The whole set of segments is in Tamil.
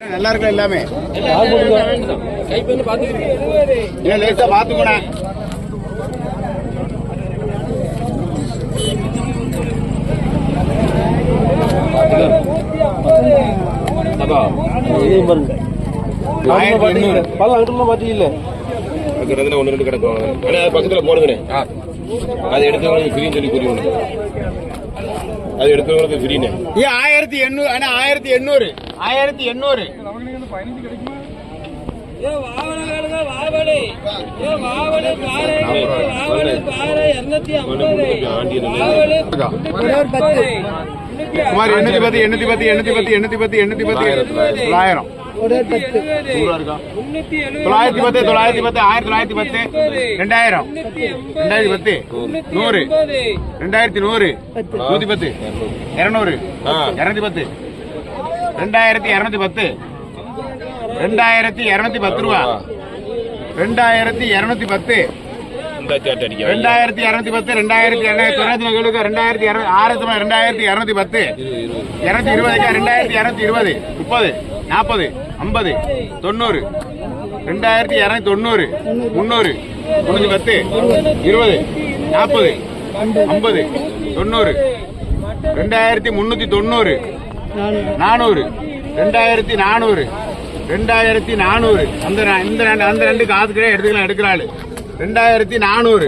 நல்லா இருக்கும் எல்லாமே. இன்னும் பாத்தீங்கல்ல. இருக்கிறதுல ஒன்று ரெண்டு கிடக்கும். அது பக்கத்தில் போடுங்கண்ணே. அது எடுத்தவங்களுக்கு ஃப்ரீன்னு சொல்லி புரியணும் அது எடுத்தவங்களுக்கு ஃப்ரீண்ணே ஏன் ஆயிரத்தி எண்ணூறு அண்ணா ஆயிரத்தி எண்ணூறு. ஆயிரத்தி எண்ணூறு. எண்ணூத்தி பத்து. எண்ணூத்தி பத்து எண்ணூத்தி பத்து எண்ணூத்தி பத்து எண்ணூத்தி பத்து தொள்ளாயிரம். தொள்ளாயிரத்தி பத்து தொள்ளாயிரத்தி பத்து ஆயிரத்தி தொள்ளாயிரத்தி பத்து. ரெண்டாயிரம். ரெண்டாயிரத்தி பத்து. நூறு. ரெண்டாயிரத்தி நூறு. நூத்தி பத்து. இருநூறு. இருநூத்தி பத்து. ரெண்டாயிரத்தி இருநூத்தி பத்து. ரெண்டாயிரத்தி இருநூத்தி பத்து ரூபா. ரெண்டாயிரத்தி இருநூத்தி பத்து. ரெண்டாயிரத்தி இருநூத்தி பத்து ரெண்டாயிரத்தி தொண்ணூத்தி நாலு ரெண்டாயிரத்தி ஆயிரத்தி ரெண்டாயிரத்தி இருநூத்தி பத்து. இருநூத்தி இருபதுக்கா ரெண்டாயிரத்தி இருநூத்தி இருபது முப்பது நாற்பது ஐம்பது தொண்ணூறு ரெண்டாயிரத்தி இருநூத்தி தொண்ணூறு முந்நூறு முன்னூத்தி பத்து இருபது நாற்பது ஐம்பது தொண்ணூறு ரெண்டாயிரத்தி முன்னூத்தி தொண்ணூறு நானூறு. ரெண்டாயிரத்தி நானூறு. ரெண்டாயிரத்தி நானூறு. அந்த இந்த ரெண்டு அந்த ரெண்டு காசுக்கிட்டே எடுத்துக்கலாம் எடுக்கிறாள். ரெண்டாயிரத்தி நானூறு.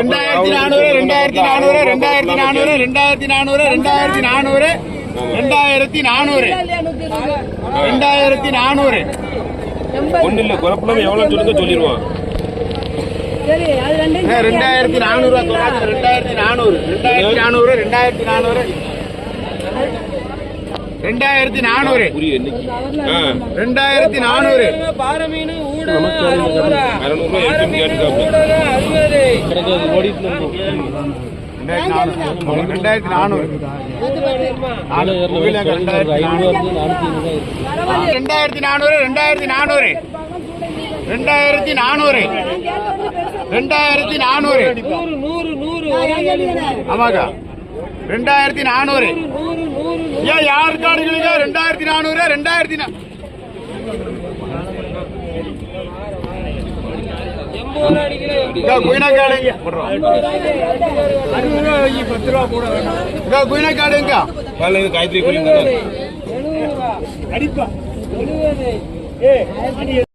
ரெண்டாயிரத்தி நானூறு ரெண்டாயிரத்தி நானூறு ரெண்டாயிரத்தி நானூறு ரெண்டாயிரத்தி நானூறு ரெண்டாயிரத்தி நானூறு ரெண்டாயிரத்தி நானூறு. ரெண்டாயிரத்தி நானூறு. ஒன்றும் இல்லை குழப்பம் எவ்வளோ சொல்லுங்க சொல்லிடுவான் அஹ் ரெண்டாயிரத்தி நானூறு ரெண்டாயிரத்தி நானூறு ரெண்டாயிரத்தி நானூறு ரெண்டாயிரத்தி நானூறு. ரெண்டாயிரத்தி நானூறு. ரெண்டாயிரத்தி நானூறு பாறை மீன் ஊட ஊடா அறநூறுவா எடுத்து கேட்டுக்காப்பு ஊடல அறுபது ரெண்டாயிரத்தி நானூறு. ரெண்டாயிரத்தி நானூறு. ரெண்டாயிரத்தி நானூறு. ரெண்டாயிரத்தி நானூறு. ரெண்டாயிரத்தி நானூறு. ஆமாக்கா. ரெண்டாயிரத்தி நானூறு. நூறு நூறு ஏன் யார் காடுகளுக்கு? ரெண்டாயிரத்தி நானூறு? ரெண்டாயிரத்தி நா- எண்பது ரூபா அடிக்கிறேன் இதோ குயினா காடுங்க இதோ குயினா காடுங்க காலையில் இது காயத்ரி கூலிங்க எழுபது ரூபா அடிப்பா. எழுபது